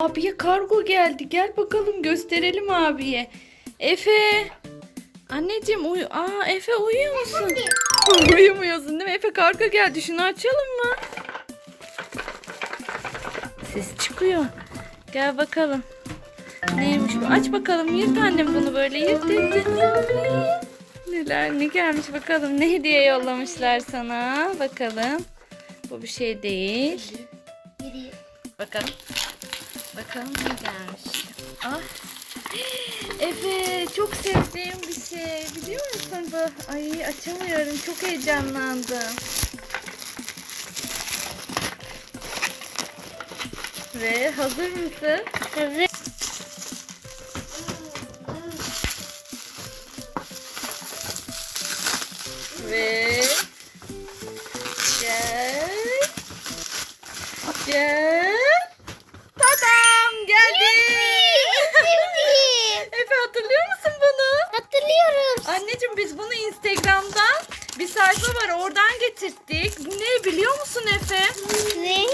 Abiye kargo geldi. Gel bakalım gösterelim abiye. Efe. Anneciğim uyu. Aa Efe uyuyor musun? Uyumuyorsun değil mi? Efe kargo geldi. Şunu açalım mı? Ses çıkıyor. Gel bakalım. Neymiş bu? Aç bakalım. Yırt annem bunu böyle. Yırt. Neler ne gelmiş bakalım. Ne hediye yollamışlar sana. Bakalım. Bu bir şey değil. Bakalım. Bakalım ne gelmiş. Ah. Efe çok sevdiğim bir şey. Biliyor musun bu? Ay açamıyorum. Çok heyecanlandım. Ve hazır mısın? Evet. Ve gel. Gel. Tadam geldi. Sevdim. Efe hatırlıyor musun bunu? Hatırlıyorum. Anneciğim biz bunu Instagram'dan bir sayfa var oradan getirttik. Bu ne biliyor musun Efe? Ne?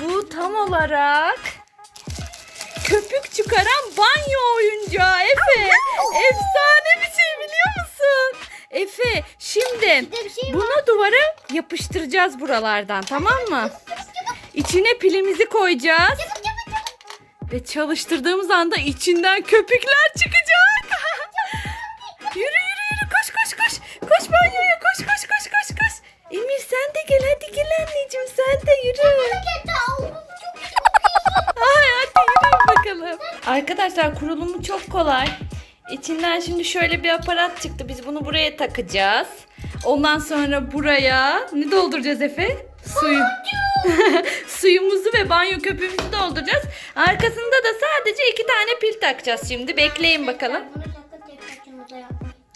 Bu tam olarak köpük çıkaran banyo oyuncağı Efe. Efsane bir şey biliyor musun? Efe şimdi şey bunu duvara yapıştıracağız buralardan tamam mı? İçine pilimizi koyacağız. Ve çalıştırdığımız anda içinden köpükler çıkacak. Arkadaşlar kurulumu çok kolay. İçinden şimdi şöyle bir aparat çıktı. Biz bunu buraya takacağız. Ondan sonra buraya ne dolduracağız Efe? Suyu. Suyumuzu ve banyo köpüğümüzü dolduracağız. Arkasında da sadece iki tane pil takacağız şimdi. Bekleyin bakalım.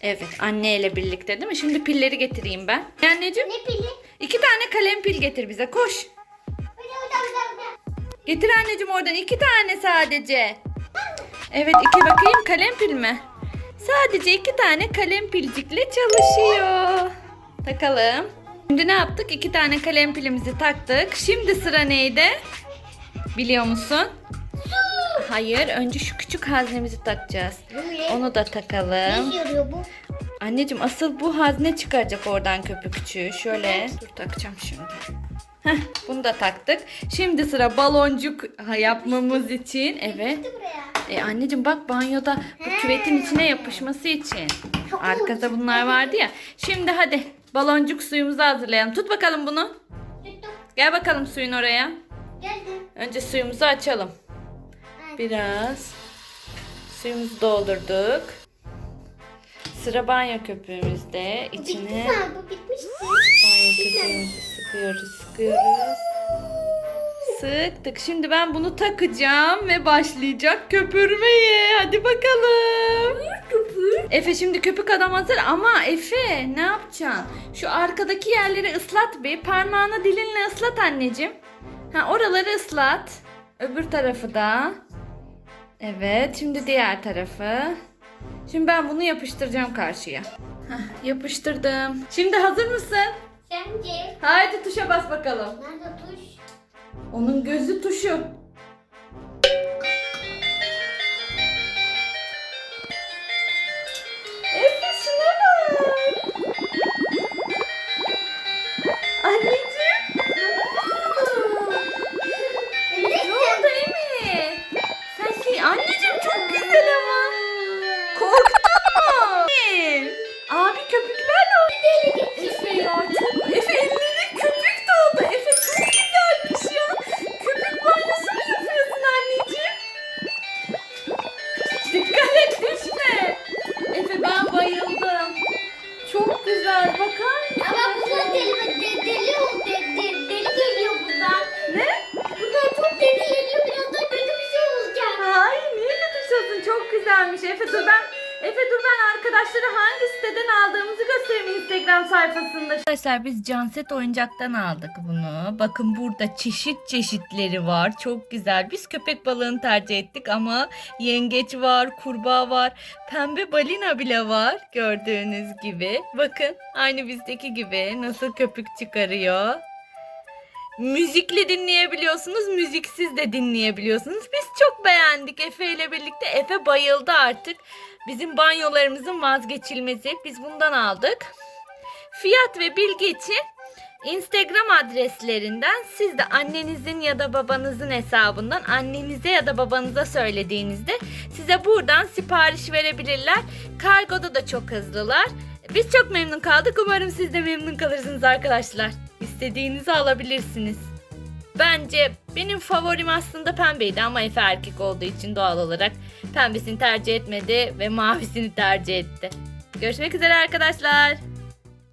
Evet anneyle birlikte değil mi? Şimdi pilleri getireyim ben. Anneciğim Ne pili? iki tane kalem pil getir bize koş. Getir anneciğim oradan iki tane sadece. Evet iki bakayım kalem pil mi? Sadece iki tane kalem pilcikle çalışıyor. Takalım. Şimdi ne yaptık? İki tane kalem pilimizi taktık. Şimdi sıra neydi? Biliyor musun? Hayır önce şu küçük haznemizi takacağız. Onu da takalım. Ne yarıyor bu? Anneciğim asıl bu hazne çıkaracak oradan köpükçüğü. Şöyle dur takacağım şimdi. Heh, bunu da taktık. Şimdi sıra baloncuk yapmamız için. Evet. E anneciğim bak banyoda bu küvetin içine yapışması için. Arkada bunlar vardı ya. Şimdi hadi baloncuk suyumuzu hazırlayalım. Tut bakalım bunu. Gel bakalım suyun oraya. Önce suyumuzu açalım. Biraz suyumuzu doldurduk. Sıra banyo köpüğümüzde. Bu içine bitti mi? Bu bitmişti. banyo köpüğümüzü sıkıyoruz, sıkıyoruz. Sıktık. Şimdi ben bunu takacağım ve başlayacak köpürmeye. Hadi bakalım. Efe şimdi köpük adam hazır ama Efe ne yapacaksın? Şu arkadaki yerleri ıslat bir. Parmağını dilinle ıslat anneciğim. Ha oraları ıslat. Öbür tarafı da. Evet şimdi diğer tarafı. Şimdi ben bunu yapıştıracağım karşıya. Hah, yapıştırdım. Şimdi hazır mısın? Sence? Haydi tuşa bas bakalım. Nerede tuş? Onun gözü tuşu. Güzelmiş. Efe dur ben Efe dur ben arkadaşları hangi siteden aldığımızı göstereyim Instagram sayfasında. Arkadaşlar biz Canset oyuncaktan aldık bunu. Bakın burada çeşit çeşitleri var. Çok güzel. Biz köpek balığını tercih ettik ama yengeç var, kurbağa var, pembe balina bile var gördüğünüz gibi. Bakın aynı bizdeki gibi nasıl köpük çıkarıyor. Müzikli dinleyebiliyorsunuz, müziksiz de dinleyebiliyorsunuz. Biz çok beğendik Efe ile birlikte. Efe bayıldı artık. Bizim banyolarımızın vazgeçilmezi. Biz bundan aldık. Fiyat ve bilgi için Instagram adreslerinden siz de annenizin ya da babanızın hesabından annenize ya da babanıza söylediğinizde size buradan sipariş verebilirler. Kargoda da çok hızlılar. Biz çok memnun kaldık. Umarım siz de memnun kalırsınız arkadaşlar. İstediğinizi alabilirsiniz. Bence benim favorim aslında pembeydi ama Efe erkek olduğu için doğal olarak pembesini tercih etmedi ve mavisini tercih etti. Görüşmek üzere arkadaşlar.